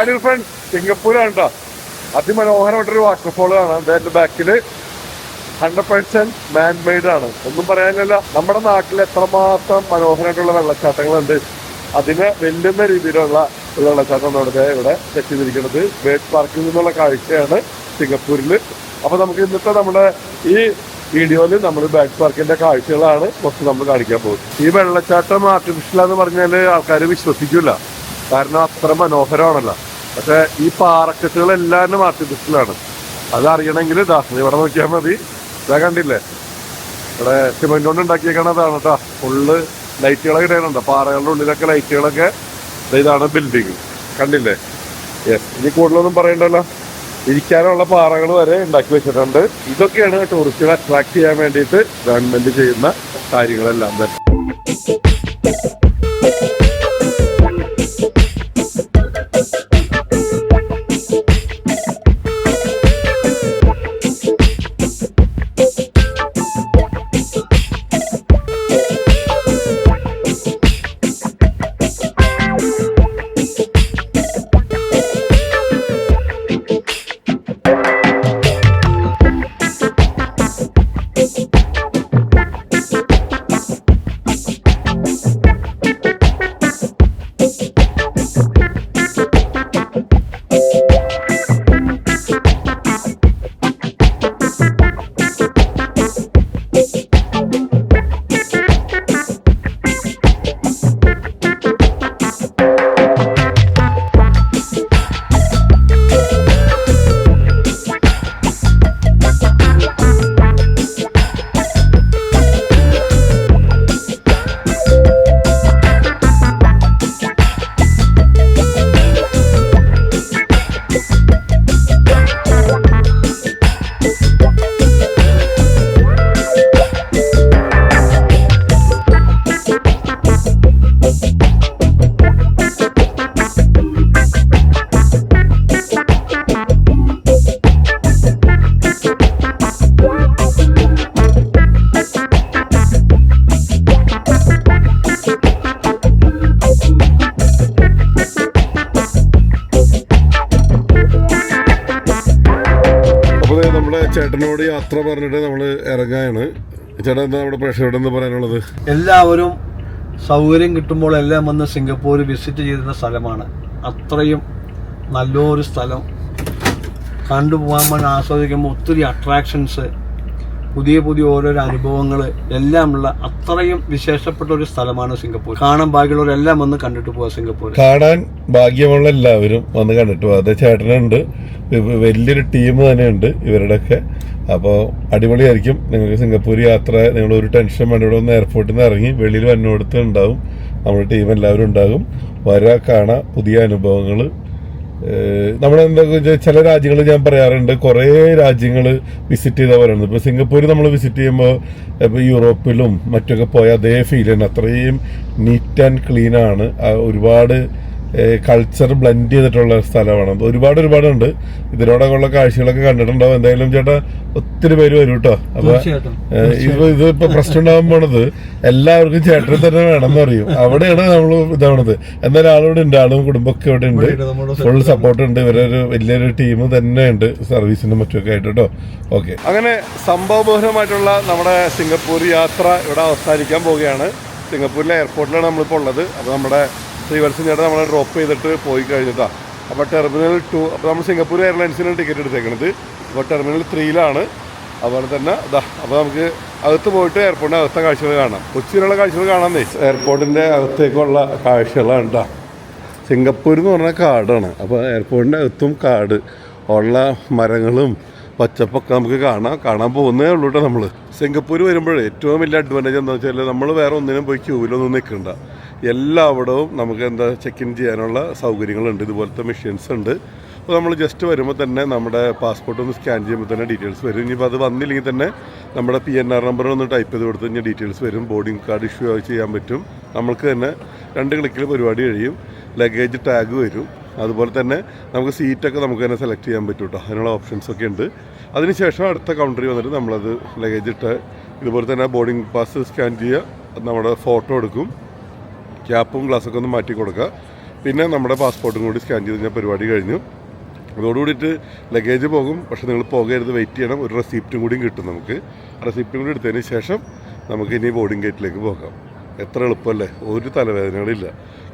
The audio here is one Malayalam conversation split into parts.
ഹായ് ഫ്രണ്ട് സിംഗപ്പൂരാണ് കേട്ടോ അതിമനോഹരമായിട്ടൊരു വാട്ടർഫോൾ കാണാം. അതിന്റെ ബാക്കിൽ ഹൺഡ്രഡ് പെർസെന്റ് മാൻ മെയ്ഡ് ആണ്. ഒന്നും പറയാനില്ല നമ്മുടെ നാട്ടിൽ എത്രമാത്രം മനോഹരമായിട്ടുള്ള വെള്ളച്ചാട്ടങ്ങളുണ്ട്. അതിനെ വെല്ലുന്ന രീതിയിലുള്ള വെള്ളച്ചാട്ടം ഇവിടെ ഇവിടെ സെറ്റ് ചെയ്തിരിക്കുന്നത്. ബേഡ് പാർക്കിൽ നിന്നുള്ള കാഴ്ചയാണ് സിംഗപ്പൂരിൽ അപ്പൊ നമുക്ക് ഇന്നത്തെ നമ്മുടെ ഈ വീഡിയോയിൽ നമ്മൾ ബേഡ് പാർക്കിന്റെ കാഴ്ചകളാണ് കുറച്ച് നമ്മൾ കാണിക്കാൻ പോകുന്നത്. ഈ വെള്ളച്ചാട്ടം ആർട്ടിഫിഷ്യൽ എന്ന് പറഞ്ഞാൽ ആൾക്കാർ വിശ്വസിക്കില്ല കാരണം അത്ര മനോഹരമാണല്ലോ. പക്ഷെ ഈ പാറക്കെട്ടുകളെല്ലാം ആർട്ടിഫിഷ്യലാണ് അത് അറിയണമെങ്കിൽ ഇതാ ഇവിടെ നോക്കിയാൽ മതി. ഇതാ കണ്ടില്ലേ? ഇവിടെ സിമെന്റ് കൊണ്ട് ഉണ്ടാക്കിയേക്കണതാണ് കേട്ടോ ഫുള്ള് ലൈറ്റുകളൊക്കെ ഇടേണ്ട പാറകളുടെ ഉള്ളിലൊക്കെ ലൈറ്റുകളൊക്കെ ഇതാണ് ബിൽഡിങ് കണ്ടില്ലേ? യെസ് ഇനി കൂടുതലൊന്നും പറയണ്ടല്ലോ. ഇരിക്കാനുള്ള പാറകൾ വരെ ഉണ്ടാക്കി വെച്ചിട്ടുണ്ട്. ഇതൊക്കെയാണ് ടൂറിസ്റ്റുകളെ അട്രാക്ട് ചെയ്യാൻ വേണ്ടിയിട്ട് ഗവൺമെന്റ് ചെയ്യുന്ന കാര്യങ്ങളെല്ലാം തന്നെ. പറയാനുള്ളത്? എല്ലാവരും സൗകര്യം കിട്ടുമ്പോൾ എല്ലാം വന്ന് സിംഗപ്പൂർ വിസിറ്റ് ചെയ്യുന്ന സ്ഥലമാണ്. അത്രയും നല്ലൊരു സ്ഥലം. കണ്ടുപോകാൻ ആസ്വദിക്കുമ്പോൾ ഒത്തിരി അട്രാക്ഷൻസ് പുതിയ പുതിയ ഓരോരോ അനുഭവങ്ങൾ എല്ലാമുള്ള അത്രയും വിശേഷപ്പെട്ട ഒരു സ്ഥലമാണ് സിംഗപ്പൂർ. കാണാൻ ബാക്കിയുള്ളവരെല്ലാം വന്ന് കണ്ടിട്ട് പോവാ സിംഗപ്പൂർ കാണാൻ ഭാഗ്യമുള്ള എല്ലാവരും വന്ന് കണ്ടിട്ട് പോവാ. അത് ചേട്ടനുണ്ട് വലിയൊരു ടീം തന്നെയുണ്ട് ഇവരുടെയൊക്കെ. അപ്പോൾ അടിപൊളിയായിരിക്കും. നിങ്ങൾക്ക് സിംഗപ്പൂർ യാത്ര നിങ്ങൾ ഒരു ടെൻഷൻ വേണ്ട. ഇവിടെ ഒന്ന് എയർപോർട്ടിൽ നിന്ന് ഇറങ്ങി വെളിയിൽ വന്നോടത്ത് ഉണ്ടാവും. നമ്മുടെ ടീം എല്ലാവരും ഉണ്ടാകും. വരാ കാണാം. പുതിയ അനുഭവങ്ങൾ നമ്മളെന്താ ചില രാജ്യങ്ങൾ ഞാൻ പറയാറുണ്ട് കുറേ രാജ്യങ്ങൾ വിസിറ്റ് ചെയ്ത ഇപ്പൊ സിംഗപ്പൂർ നമ്മൾ വിസിറ്റ് ചെയ്യുമ്പോൾ ഇപ്പോൾ യൂറോപ്പിലും മറ്റൊക്കെ പോയ അതേ ഫീൽ തന്നെ. അത്രയും നീറ്റ് ആൻഡ് ആ, ഒരുപാട് കൾച്ചർ ബ്ലെൻഡ് ചെയ്തിട്ടുള്ള സ്ഥലമാണ്. അപ്പോൾ ഒരുപാട് ഒരുപാടുണ്ട്. ഇതിനോടൊക്കെ ഉള്ള കാഴ്ചകളൊക്കെ കണ്ടിട്ടുണ്ടാവും. എന്തായാലും ചേട്ടാ ഒത്തിരി പേര് വരും കേട്ടോ അപ്പൊ ഇത് ഇത് ഇപ്പൊ പ്രശ്നം ഉണ്ടാകാൻ പോണത് എല്ലാവർക്കും ചേട്ടനെ തന്നെ വേണമെന്ന് അറിയും അവിടെയാണ് നമ്മൾ ഇതാവണത്. എന്നാലും ആളിവിടെ ഉണ്ട്. ആളും കുടുംബമൊക്കെ ഇവിടെ ഉണ്ട്. ഫുൾ സപ്പോർട്ട് ഉണ്ട്. ഇവരൊരു വലിയൊരു ടീം തന്നെ ഉണ്ട്. സർവീസിനും മറ്റൊക്കെ ആയിട്ട് കേട്ടോ ഓക്കെ അങ്ങനെ സംഭവബഹുലമായിട്ടുള്ള നമ്മുടെ സിംഗപ്പൂർ യാത്ര ഇവിടെ അവസാനിക്കാൻ പോവുകയാണ്. സിംഗപ്പൂരിലെ എയർപോർട്ടിലാണ് നമ്മളിപ്പോൾ ഉള്ളത്. അപ്പോൾ നമ്മുടെ ശ്രീവത്സൻ ചേട്ടൻ നമ്മളെ ഡ്രോപ്പ് ചെയ്തിട്ട് പോയി കഴിഞ്ഞിട്ടാണ് അപ്പോൾ ടെർമിനൽ ടു അപ്പോൾ നമ്മൾ സിംഗപ്പൂർ എയർലൈൻസിനാണ് ടിക്കറ്റ് എടുത്തേക്കണത്. അപ്പോൾ ടെർമിനൽ ത്രീയിലാണ് അതുപോലെ തന്നെ ഇതാ അപ്പോൾ നമുക്ക് അകത്ത് പോയിട്ട് എയർപോർട്ടിന്റെ അകത്തെ കാഴ്ചകൾ കാണാം. കൊച്ചിയിലുള്ള കാഴ്ചകൾ കാണാമെന്നേ. എയർപോർട്ടിന്റെ അകത്തേക്കുള്ള കാഴ്ചകളാണ് കേട്ടോ സിംഗപ്പൂർ എന്ന് പറഞ്ഞാൽ കാടാണ്. അപ്പോൾ എയർപോർട്ടിന്റെ അകത്തും കാട്. ഉള്ള മരങ്ങളും പച്ചപ്പൊക്കെ നമുക്ക് കാണാം. കാണാൻ പോകുന്നേ ഉള്ളൂ കേട്ടോ നമ്മൾ സിംഗപ്പൂർ വരുമ്പോൾ ഏറ്റവും വലിയ അഡ്വാന്റേജ് എന്താ വെച്ചാൽ നമ്മൾ വേറെ ഒന്നിനും പോയി ക്യൂവിലൊന്നും നിൽക്കണ്ട എല്ലാവിടവും നമുക്ക് എന്താ ചെക്ക് ഇൻ ചെയ്യാനുള്ള സൗകര്യങ്ങളുണ്ട്. ഇതുപോലത്തെ മെഷീൻസ് ഉണ്ട്. അപ്പോൾ നമ്മൾ ജസ്റ്റ് വരുമ്പോൾ തന്നെ നമ്മുടെ പാസ്പോർട്ട് ഒന്ന് സ്കാൻ ചെയ്യുമ്പോൾ തന്നെ ഡീറ്റെയിൽസ് വരും. ഇനിയിപ്പോൾ അത് വന്നില്ലെങ്കിൽ തന്നെ നമ്മുടെ പി എൻ ആർ നമ്പർ ഒന്ന് ടൈപ്പ് ചെയ്ത് കൊടുത്ത് കഴിഞ്ഞാൽ ഡീറ്റെയിൽസ് വരും. ബോർഡിംഗ് കാർഡ് ഇഷ്യൂ ചെയ്യാൻ പറ്റും. നമ്മൾക്ക് തന്നെ രണ്ട് ക്ലിക്കിൽ പരിപാടി കഴിയും. ലഗേജ് ടാഗ് വരും. അതുപോലെ തന്നെ നമുക്ക് സീറ്റൊക്കെ നമുക്ക് തന്നെ സെലക്ട് ചെയ്യാൻ പറ്റും കേട്ടോ അതിനുള്ള ഓപ്ഷൻസൊക്കെ ഉണ്ട്. അതിനുശേഷം അടുത്ത കൗണ്ടറിൽ വന്നിട്ട് നമ്മളത് ലഗേജ് ഇട്ട് ഇതുപോലെ തന്നെ ബോർഡിംഗ് പാസ് സ്കാൻ ചെയ്യുക നമ്മുടെ ഫോട്ടോ എടുക്കും. ക്യാപ്പും ഗ്ലാസ്സൊക്കെ ഒന്ന് മാറ്റി കൊടുക്കുക പിന്നെ നമ്മുടെ പാസ്പോർട്ടും കൂടി സ്കാൻ ചെയ്ത് കഴിഞ്ഞാൽ പരിപാടി കഴിഞ്ഞു. അതോടുകൂടിയിട്ട് ലഗേജ് പോകും. പക്ഷേ നിങ്ങൾ പോകരുത് വെയിറ്റ് ചെയ്യണം. ഒരു റെസിപ്റ്റും കൂടിയും കിട്ടും നമുക്ക്. റെസിപ്റ്റും കൂടി എടുത്തതിന് ശേഷം നമുക്ക് ഇനി ബോർഡിംഗ് ഗേറ്റിലേക്ക് പോകാം. എത്ര എളുപ്പമല്ലേ? ഒരു തലവേദനകളില്ല.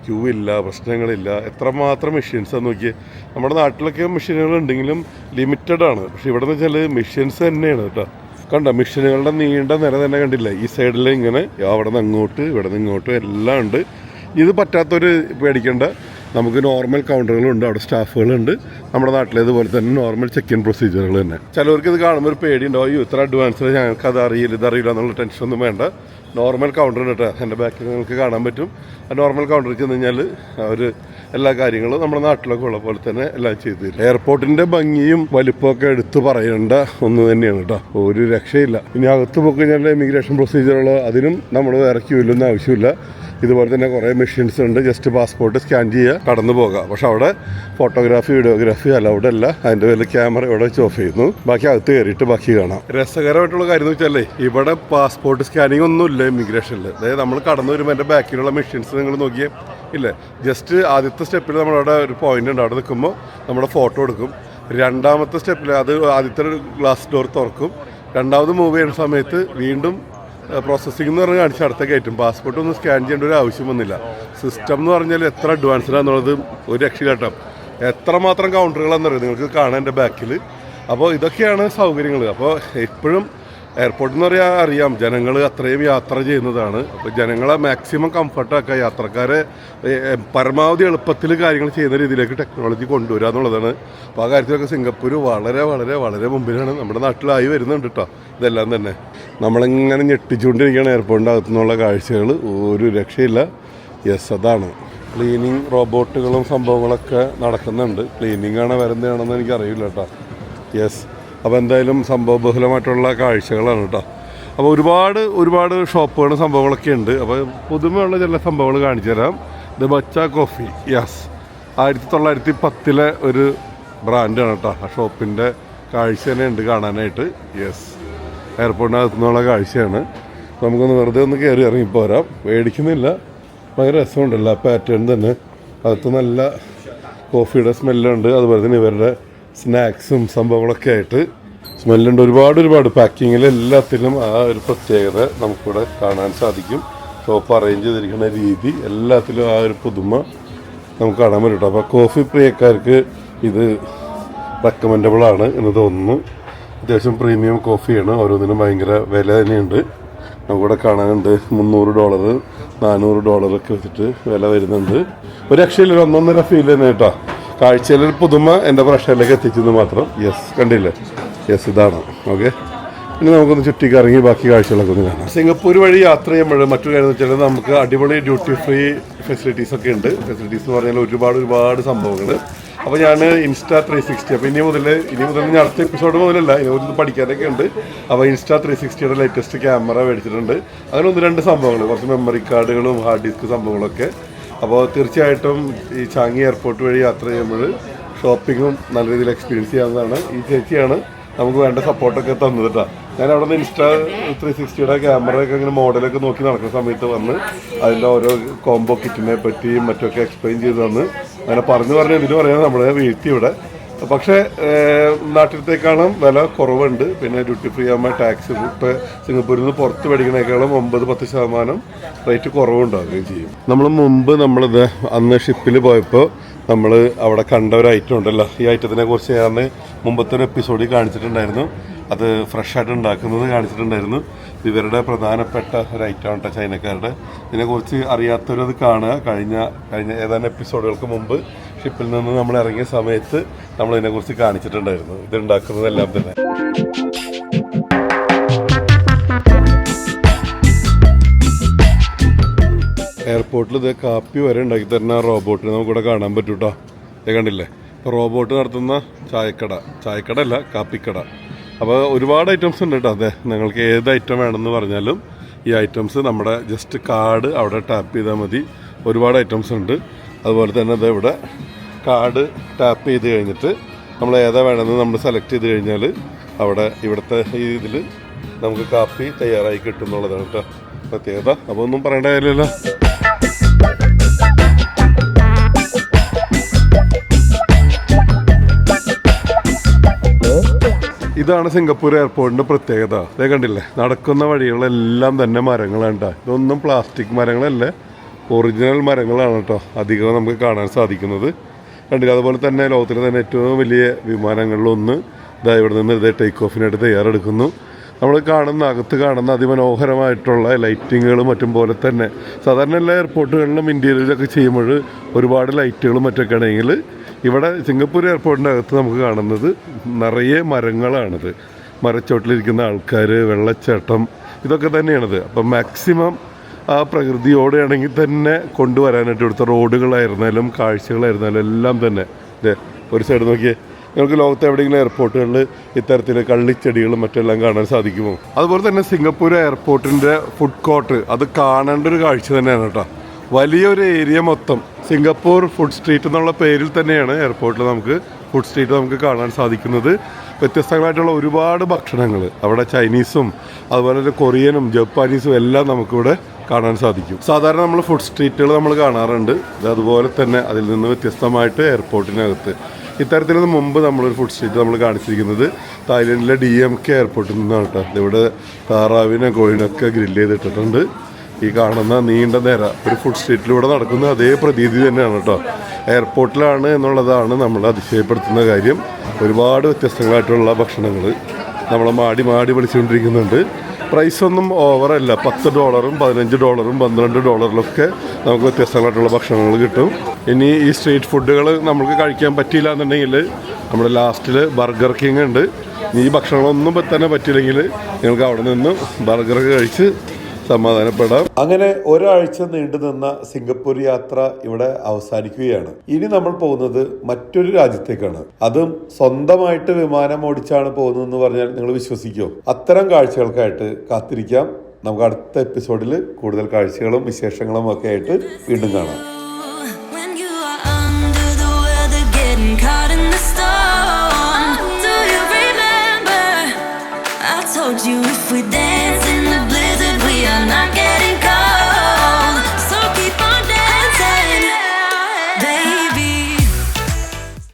ക്യൂ ഇല്ല പ്രശ്നങ്ങളില്ല. എത്രമാത്രം മെഷീൻസ് നോക്കി നമ്മുടെ നാട്ടിലൊക്കെ മെഷീനുകൾ ഉണ്ടെങ്കിലും ലിമിറ്റഡ് ആണ്. പക്ഷെ ഇവിടെ നിന്ന് വെച്ചാൽ മെഷീൻസ് തന്നെയാണ് കേട്ടോ. കണ്ട? മെഷീനുകളുടെ നീണ്ട നിര തന്നെ കണ്ടില്ല? ഈ സൈഡിൽ ഇങ്ങനെ അവിടെ നിന്ന് അങ്ങോട്ട് ഇവിടെ നിന്ന് ഇങ്ങോട്ട് എല്ലാം ഉണ്ട്. ഇത് പറ്റാത്തൊരു പേടിക്കേണ്ട. നമുക്ക് നോർമൽ കൗണ്ടറുകളുണ്ട് അവിടെ സ്റ്റാഫുകളുണ്ട്. നമ്മുടെ നാട്ടിലെ നാട്ടിലേതുപോലെ തന്നെ നോർമൽ ചെക്ക് ഇൻ പ്രൊസീജിയറുകൾ തന്നെ. ചിലവർക്ക് ഇത് കാണുമ്പോൾ ഒരു പേടിയുണ്ടോ. അയ്യോ ഇത്ര അഡ്വാൻസ് ഞങ്ങൾക്ക് അത് അറിയില്ല ഇത് അറിയില്ല എന്നുള്ള ടെൻഷനൊന്നും വേണ്ട. നോർമൽ കൗണ്ടർ ഉണ്ട് കേട്ടോ എന്റെ ബാക്കിൽ നിങ്ങൾക്ക് കാണാൻ പറ്റും. ആ നോർമൽ കൗണ്ടറിൽ ചെന്ന് കഴിഞ്ഞാൽ അവർ എല്ലാ കാര്യങ്ങളും നമ്മുടെ നാട്ടിലൊക്കെ ഉള്ള പോലെ തന്നെ എല്ലാം ചെയ്തു തരും എയർപോർട്ടിന്റെ ഭംഗിയും വലിപ്പമൊക്കെ എടുത്തു പറയേണ്ട ഒന്ന് തന്നെയാണ് കേട്ടോ ഒരു രക്ഷയില്ല. ഇനി അകത്ത് പോയി കഴിഞ്ഞാൽ ഇമിഗ്രേഷൻ പ്രൊസീജിയറുകൾ അതിനും നമ്മൾ വേറെ ക്യൂലൊന്നും ആവശ്യമില്ല. ഇതുപോലെ തന്നെ കുറേ മെഷീൻസ് ഉണ്ട്. ജസ്റ്റ് പാസ്പോർട്ട് സ്കാൻ ചെയ്യുക കടന്നു പോകാം. പക്ഷെ അവിടെ ഫോട്ടോഗ്രാഫി വീഡിയോഗ്രാഫി അലൗഡ് അല്ല. അതിന്റെ പേരിൽ ക്യാമറ ഇവിടെ വെച്ച് ഓഫ് ചെയ്യുന്നു. ബാക്കി അകത്ത് കയറിയിട്ട് ബാക്കി കാണാം. രസകരമായിട്ടുള്ള കാര്യം എന്ന് വെച്ചാലേ ഇവിടെ പാസ്പോർട്ട് സ്കാനിങ് ഒന്നും ഇല്ല ഇമിഗ്രേഷനിൽ അതായത് നമ്മൾ കടന്നു വരുമ്പോൾ എന്റെ ബാക്കിലുള്ള മെഷീൻസ് നിങ്ങൾ നോക്കിയേ ഇല്ലേ? ജസ്റ്റ് ആദ്യത്തെ സ്റ്റെപ്പിൽ നമ്മളവിടെ ഒരു പോയിന്റ് ഉണ്ട്. അവിടെ നിൽക്കുമ്പോൾ നമ്മുടെ ഫോട്ടോ എടുക്കും. രണ്ടാമത്തെ സ്റ്റെപ്പിൽ അത് ആദ്യത്തെ ഗ്ലാസ് ഡോർ തുറക്കും. രണ്ടാമത് മൂവ് ചെയ്യുന്ന സമയത്ത് വീണ്ടും പ്രോസസ്സിംഗ് എന്ന് പറഞ്ഞാൽ കാണിച്ച് അടുത്ത കയറ്റും പാസ്പോർട്ട് ഒന്നും സ്കാൻ ചെയ്യേണ്ട ഒരു ആവശ്യം വന്നില്ല. സിസ്റ്റം എന്ന് പറഞ്ഞാൽ എത്ര അഡ്വാൻസ്ഡ് ആണെന്നുള്ളത് ഒരു രക്ഷകേട്ടം എത്രമാത്രം കൗണ്ടറുകളാണെന്നറിയാം നിങ്ങൾക്ക് കാണാൻ എന്റെ ബാക്കിൽ അപ്പോൾ ഇതൊക്കെയാണ് സൗകര്യങ്ങൾ. അപ്പോൾ എപ്പോഴും എയർപോർട്ട് എന്ന് പറയാൻ അറിയാം. ജനങ്ങൾ അത്രയും യാത്ര ചെയ്യുന്നതാണ്. അപ്പോൾ ജനങ്ങളെ മാക്സിമം കംഫർട്ടാക്കുക യാത്രക്കാരെ പരമാവധി എളുപ്പത്തിൽ കാര്യങ്ങൾ ചെയ്യുന്ന രീതിയിലേക്ക് ടെക്നോളജി കൊണ്ടുവരിക എന്നുള്ളതാണ്. അപ്പോൾ ആ കാര്യത്തിലൊക്കെ സിംഗപ്പൂർ വളരെ വളരെ വളരെ മുമ്പിലാണ്. നമ്മുടെ നാട്ടിലായി വരുന്നുണ്ട് കേട്ടോ ഇതെല്ലാം തന്നെ. നമ്മളിങ്ങനെ ഞെട്ടിച്ചുകൊണ്ടിരിക്കുകയാണ് എയർപോർട്ടിന്റെ അകത്തു നിന്നുള്ള കാഴ്ചകൾ ഒരു രക്ഷയില്ല. യെസ് അതാണ്. ക്ലീനിങ് റോബോട്ടുകളും സംഭവങ്ങളൊക്കെ നടക്കുന്നുണ്ട്. ക്ലീനിങ് ആണ് വരുന്നതാണെന്ന് എനിക്കറിയില്ല കേട്ടോ യെസ് അപ്പോൾ എന്തായാലും സംഭവബഹുലമായിട്ടുള്ള കാഴ്ചകളാണ് കേട്ടോ. അപ്പോൾ ഒരുപാട് ഒരുപാട് ഷോപ്പുകളും സംഭവങ്ങളൊക്കെ ഉണ്ട്. അപ്പോൾ പുതുമയുള്ള ചില സംഭവങ്ങൾ കാണിച്ചു തരാം. ദ ബച്ച കോഫി യെസ് ആയിരത്തി തൊള്ളായിരത്തി പത്തിലെ ഒരു ബ്രാൻഡാണ് കേട്ടോ. ആ ഷോപ്പിന്റെ കാഴ്ച തന്നെ ഉണ്ട് കാണാനായിട്ട്. യെസ് എയർപോർട്ടിനകത്തു നിന്നുള്ള കാഴ്ചയാണ്. നമുക്കൊന്ന് വെറുതെ ഒന്ന് കയറി ഇറങ്ങി പോരാം. മേടിക്കുന്നില്ല. ഭയങ്കര രസമുണ്ടല്ലോ ആ പാറ്റേൺ തന്നെ. അകത്ത് നല്ല കോഫിയുടെ സ്മെല്ലുണ്ട്. അതുപോലെ തന്നെ ഇവരുടെ സ്നാക്സും സംഭവങ്ങളൊക്കെ ആയിട്ട് സ്മെല്ലുണ്ട്. ഒരുപാട് ഒരുപാട് പാക്കിങ്ങിൽ എല്ലാത്തിലും ആ ഒരു പ്രത്യേകത നമുക്കിവിടെ കാണാൻ സാധിക്കും. ഷോപ്പ് അറേഞ്ച് ചെയ്തിരിക്കുന്ന രീതി എല്ലാത്തിലും ആ ഒരു പുതുമ നമുക്ക് കാണാൻ പറ്റും അപ്പോൾ കോഫി പ്രിയക്കാർക്ക് ഇത് റെക്കമെൻഡബിൾ ആണ് എന്ന് തോന്നുന്നു. അത്യാവശ്യം പ്രീമിയം കോഫിയാണ് ഓരോന്നിനും ഭയങ്കര വില തന്നെയുണ്ട്. നമുക്കിവിടെ കാണാനുണ്ട് മുന്നൂറ് ഡോളർ നാനൂറ് ഡോളറൊക്കെ വെച്ചിട്ട് വില വരുന്നുണ്ട്. ഒരു രക്ഷയില്ല ഒന്നൊന്നര ഫീൽ തന്നെ കേട്ടോ. കാഴ്ചയിലൊരു പുതുമ എന്റെ പ്രഷറിലേക്ക് എത്തിച്ചെന്ന് മാത്രം. യെസ് കണ്ടില്ലേ? യെസ് ഇതാണ്. ഓക്കെ ഇനി നമുക്കൊന്ന് ചുറ്റിക്കറങ്ങി ബാക്കി കാഴ്ചകളൊക്കെ ഒന്ന് കാണാം. സിംഗപ്പൂർ വഴി യാത്ര ചെയ്യുമ്പോൾ മറ്റൊരു കാര്യം എന്ന് വെച്ചാൽ നമുക്ക് അടിപൊളി ഡ്യൂട്ടി ഫ്രീ ഫെസിലിറ്റീസ് ഒക്കെ ഉണ്ട്. ഫെസിലിറ്റീസ് എന്ന് പറഞ്ഞാൽ ഒരുപാട് ഒരുപാട് സംഭവങ്ങൾ. അപ്പോൾ ഞാൻ ഇൻസ്റ്റാ ത്രീ സിക്സ്റ്റി അപ്പോൾ ഇനി മുതൽ ഇനി മുതൽ ഞാൻ അടുത്ത എപ്പിസോഡ് മുതലല്ല ഇനി മുതൽ പഠിക്കാനൊക്കെ ഉണ്ട്. അപ്പോൾ ഇൻസ്റ്റാ ത്രീ സിക്സ്റ്റിയുടെ ലേറ്റസ്റ്റ് ക്യാമറ മേടിച്ചിട്ടുണ്ട്. അങ്ങനെ ഒന്ന് രണ്ട് സംഭവങ്ങൾ കുറച്ച് മെമ്മറി കാർഡുകളും ഹാർഡ് ഡിസ്ക് സംഭവങ്ങളൊക്കെ. അപ്പോൾ തീർച്ചയായിട്ടും ഈ ചാങ്ങി എയർപോർട്ട് വഴി യാത്ര ചെയ്യുമ്പോൾ ഷോപ്പിങ്ങും നല്ല രീതിയിൽ എക്സ്പീരിയൻസ് ചെയ്യാവുന്നതാണ്. ഈ ചേച്ചിയാണ് നമുക്ക് വേണ്ട സപ്പോർട്ടൊക്കെ തന്നത് കേട്ടോ ഞാൻ അവിടെ നിന്ന് ഇൻസ്റ്റാ ത്രീ സിക്സ്റ്റിയുടെ ക്യാമറയൊക്കെ ഇങ്ങനെ മോഡലൊക്കെ നോക്കി നടക്കുന്ന സമയത്ത് വന്ന് അതിന്റെ ഓരോ കോംബോ കിറ്റിനെ പറ്റിയും മറ്റൊക്കെ എക്സ്പ്ലെയിൻ ചെയ്ത് തന്ന്. അങ്ങനെ പറഞ്ഞു പറഞ്ഞ് ഇതിന് പറയാൻ നമ്മളെ വീഴ്ത്തി ഇവിടെ പക്ഷേ നാട്ടിലത്തേക്കാളും വില കുറവുണ്ട്. പിന്നെ ഡ്യൂട്ടി ഫ്രീ ആകുമ്പോൾ ടാക്സ് ഇപ്പോൾ സിംഗപ്പൂരിൽ നിന്ന് പുറത്ത് മേടിക്കണേക്കാളും ഒമ്പത് പത്ത് ശതമാനം റേറ്റ് കുറവുണ്ടാവുകയും ചെയ്യും. നമ്മൾ മുമ്പ് നമ്മളിത് അന്ന് ഷിപ്പിൽ പോയപ്പോൾ നമ്മൾ അവിടെ കണ്ട ഒരു ഐറ്റം ഉണ്ടല്ലോ. ഈ ഐറ്റത്തിനെ കുറിച്ച് ഞാൻ മുമ്പത്തെ ഒരു എപ്പിസോഡിൽ കാണിച്ചിട്ടുണ്ടായിരുന്നു. അത് ഫ്രഷായിട്ട് ഉണ്ടാക്കുന്നത് കാണിച്ചിട്ടുണ്ടായിരുന്നു. ഇവരുടെ പ്രധാനപ്പെട്ട ഒരു ഐറ്റമാണ് കേട്ടോ ചൈനക്കാരുടെ. ഇതിനെക്കുറിച്ച് അറിയാത്തവരത് കാണുക. കഴിഞ്ഞ കഴിഞ്ഞ ഏതാനും എപ്പിസോഡുകൾക്ക് മുമ്പ് ഷിപ്പിൽ നിന്ന് നമ്മൾ ഇറങ്ങിയ സമയത്ത് നമ്മൾ ഇതിനെക്കുറിച്ച് കാണിച്ചിട്ടുണ്ടായിരുന്നു. ഇത് ഉണ്ടാക്കുന്നതെല്ലാം തന്നെ. എയർപോർട്ടിൽ ഇത് കാപ്പി വരെ ഉണ്ടാക്കി തരുന്ന റോബോട്ടിനെ നമുക്കിവിടെ കാണാൻ പറ്റും കേട്ടോ ഇത് കണ്ടില്ലേ റോബോട്ട് നടത്തുന്ന ചായക്കട. ചായക്കട അല്ല കാപ്പിക്കട. അപ്പോൾ ഒരുപാട് ഐറ്റംസ് ഉണ്ട് കേട്ടോ അതെ നിങ്ങൾക്ക് ഏത് ഐറ്റം വേണമെന്ന് പറഞ്ഞാലും ഈ ഐറ്റംസ് നമ്മുടെ ജസ്റ്റ് കാർഡ് അവിടെ ടാപ്പ് ചെയ്താൽ മതി. ഒരുപാട് ഐറ്റംസ് ഉണ്ട്. അതുപോലെ തന്നെ അത് ഇവിടെ കാർഡ് ടാപ്പ് ചെയ്ത് കഴിഞ്ഞിട്ട് നമ്മൾ ഏതാ വേണമെന്ന് നമ്മൾ സെലക്ട് ചെയ്ത് കഴിഞ്ഞാൽ അവിടെ ഇവിടുത്തെ ഈ ഇതിൽ നമുക്ക് കാപ്പി തയ്യാറായി കിട്ടും എന്നുള്ളതാണ് കേട്ടോ. പ്രത്യേകത. അപ്പോൾ ഒന്നും പറയേണ്ട കാര്യമല്ലോ. ഇതാണ് സിംഗപ്പൂർ എയർപോർട്ടിന്റെ പ്രത്യേകത. അതേ കണ്ടില്ലേ? നടക്കുന്ന വഴികളെല്ലാം തന്നെ മരങ്ങളാണ് കേട്ടോ. ഇതൊന്നും പ്ലാസ്റ്റിക് മരങ്ങളല്ല ഒറിജിനൽ മരങ്ങളാണ് കേട്ടോ. അധികം നമുക്ക് കാണാൻ സാധിക്കുന്നത്. കണ്ടില്ല? അതുപോലെ തന്നെ ലോകത്തിലെ തന്നെ ഏറ്റവും വലിയ വിമാനങ്ങളിലൊന്ന് ഇതാ ഇവിടെ നിന്ന് ഇതേ ടേക്ക് ഓഫിനായിട്ട് തയ്യാറെടുക്കുന്നു. നമ്മൾ കാണുന്ന അകത്ത് കാണുന്ന അതിമനോഹരമായിട്ടുള്ള ലൈറ്റിങ്ങുകളും മറ്റും പോലെ തന്നെ. സാധാരണ എല്ലാ എയർപോർട്ടുകളിലും ഇന്ത്യയിലൊക്കെ ചെയ്യുമ്പോൾ ഒരുപാട് ലൈറ്റുകളും മറ്റൊക്കെ ആണെങ്കിൽ ഇവിടെ സിംഗപ്പൂർ എയർപോർട്ടിന്റെ അകത്ത് നമുക്ക് കാണുന്നത് നിറയെ മരങ്ങളാണിത്. മരച്ചോട്ടിലിരിക്കുന്ന ആൾക്കാർ വെള്ളച്ചാട്ടം ഇതൊക്കെ തന്നെയാണിത്. അപ്പം മാക്സിമം ആ പ്രകൃതിയോടെയാണെങ്കിൽ തന്നെ കൊണ്ടുവരാനായിട്ട് ഇവിടുത്തെ റോഡുകളായിരുന്നാലും കാഴ്ചകളായിരുന്നാലും എല്ലാം തന്നെ. ഇതേ ഒരു സൈഡ് നോക്കിയേ. നിങ്ങൾക്ക് ലോകത്തെ എവിടെയെങ്കിലും എയർപോർട്ടുകളിൽ ഇത്തരത്തിൽ കള്ളിച്ചെടികളും മറ്റെല്ലാം കാണാൻ സാധിക്കുമോ? അതുപോലെ തന്നെ സിംഗപ്പൂർ എയർപോർട്ടിന്റെ ഫുഡ് കോർട്ട് അത് കാണേണ്ട ഒരു കാഴ്ച തന്നെയാണ് കേട്ടോ. വലിയൊരു ഏരിയ മൊത്തം. സിംഗപ്പൂർ ഫുഡ് സ്ട്രീറ്റ് എന്നുള്ള പേരിൽ തന്നെയാണ് എയർപോർട്ടിൽ നമുക്ക് ഫുഡ് സ്ട്രീറ്റ് നമുക്ക് കാണാൻ സാധിക്കുന്നത്. വ്യത്യസ്തങ്ങളായിട്ടുള്ള ഒരുപാട് ഭക്ഷണങ്ങൾ അവിടെ ചൈനീസും അതുപോലെ തന്നെ കൊറിയനും ജപ്പാനീസും എല്ലാം നമുക്കിവിടെ കാണാൻ സാധിക്കും. സാധാരണ നമ്മൾ ഫുഡ് സ്ട്രീറ്റുകൾ നമ്മൾ കാണാറുണ്ട്. അതുപോലെ തന്നെ അതിൽ നിന്ന് വ്യത്യസ്തമായിട്ട് എയർപോർട്ടിനകത്ത് ഇത്തരത്തിൽ മുമ്പ് നമ്മളൊരു ഫുഡ് സ്ട്രീറ്റ് നമ്മൾ കാണിച്ചിരിക്കുന്നത് തായ്ലൻഡിലെ ഡി എം കെ എയർപോർട്ടിൽ നിന്നാണ് കേട്ടോ ഇവിടെ താറാവിനെ കോഴിനൊക്കെ ഗ്രില്ല് ചെയ്തിട്ടിട്ടുണ്ട്. ഈ കാണുന്ന നീണ്ട നേര ഒരു ഫുഡ് സ്ട്രീറ്റിലൂടെ നടക്കുന്ന അതേ പ്രതീതി തന്നെയാണ് കേട്ടോ എയർപോർട്ടിലാണ് എന്നുള്ളതാണ് നമ്മൾ അതിശയപ്പെടുത്തുന്ന കാര്യം. ഒരുപാട് വ്യത്യസ്തങ്ങളായിട്ടുള്ള ഭക്ഷണങ്ങൾ നമ്മളെ മാടി മാടി വിളിച്ചുകൊണ്ടിരിക്കുന്നുണ്ട്. പ്രൈസ് ഒന്നും ഓവറല്ല പത്ത് ഡോളറും പതിനഞ്ച് ഡോളറും പന്ത്രണ്ട് ഡോളറിലൊക്കെ നമുക്ക് വ്യത്യസ്തങ്ങളായിട്ടുള്ള ഭക്ഷണങ്ങൾ കിട്ടും. ഇനി ഈ സ്ട്രീറ്റ് ഫുഡുകൾ നമുക്ക് കഴിക്കാൻ പറ്റിയില്ല എന്നുണ്ടെങ്കിൽ നമ്മുടെ ലാസ്റ്റിൽ ബർഗർ കിങ് ഉണ്ട്. ഈ ഭക്ഷണങ്ങളൊന്നും തന്നെ പറ്റിയില്ലെങ്കിൽ നിങ്ങൾക്ക് അവിടെ നിന്ന് ബർഗർ കഴിച്ച് സമാധാനപ്പെടാം. അങ്ങനെ ഒരാഴ്ച നീണ്ടു നിന്ന സിംഗപ്പൂർ യാത്ര ഇവിടെ അവസാനിക്കുകയാണ്. ഇനി നമ്മൾ പോകുന്നത് മറ്റൊരു രാജ്യത്തേക്കാണ്. അതും സ്വന്തമായിട്ട് വിമാനം ഓടിച്ചാണ് പോകുന്നതെന്ന് പറഞ്ഞാൽ നിങ്ങൾ വിശ്വസിക്കുമോ അത്തരം കാഴ്ചകൾക്കായിട്ട് കാത്തിരിക്കാം. നമുക്ക് അടുത്ത എപ്പിസോഡിൽ കൂടുതൽ കാഴ്ചകളും വിശേഷങ്ങളും ഒക്കെ ആയിട്ട് വീണ്ടും കാണാം. You if we dance in the when I get